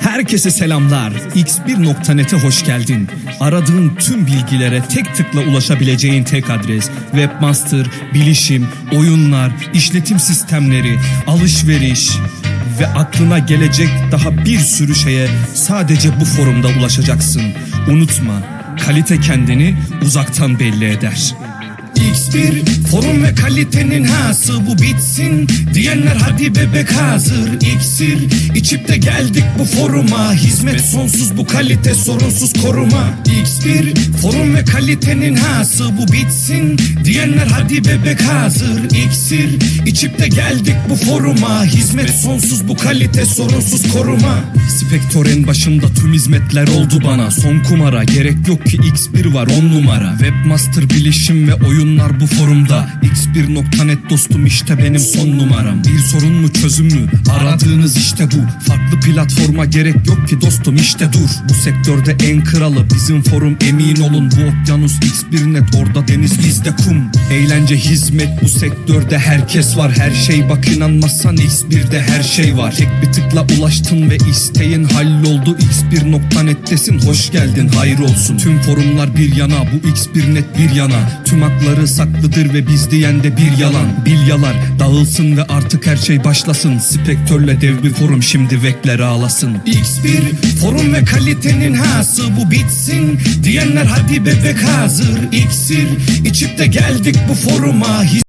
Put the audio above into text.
Herkese selamlar. X1.net'e hoş geldin. Aradığın tüm bilgilere tek tıkla ulaşabileceğin tek adres. Webmaster, bilişim, oyunlar, işletim sistemleri, alışveriş ve aklına gelecek daha bir sürü şeye sadece bu forumda ulaşacaksın. Unutma, kalite kendini uzaktan belli eder. X1 forum ve kalitenin hası bu bitsin. Diyenler hadi bebek hazır İksir. İçip de geldik bu foruma. Hizmet sonsuz bu kalite sorunsuz koruma. X1 forum ve kalitenin hası bu bitsin. Diyenler hadi bebek hazır İksir. İçip de geldik bu foruma. Hizmet sonsuz bu kalite sorunsuz koruma. Spektörün başında tüm hizmetler oldu bana. Son kumara gerek yok ki X1 var on numara. Webmaster bilişim ve oyunlar bu forumda X1.net dostum işte benim son numaram. Bir sorun mu çözüm mü? Aradığınız işte bu. Farklı platforma gerek yok ki dostum işte dur. Bu sektörde en kralı bizim forum emin olun. Bu okyanus X1.net orada deniz bizde kum. Eğlence hizmet bu sektörde herkes var. Her şey bak inanmazsan X1'de her şey var. Tek bir tıkla ulaştın ve isteğin halloldu. X1.net'tesin hoş geldin hayır olsun. Tüm forumlar bir yana bu X1.net bir yana. Tüm hakları saklıdır ve biz diyen de bir yalan Bilyalar dağılsın ve artık her şey başlasın. Spektörle dev bir forum şimdi vekler ağlasın. X1 forum ve kalitenin hası bu bitsin. Diyenler hadi bebek hazır. İksir içip de geldik bu foruma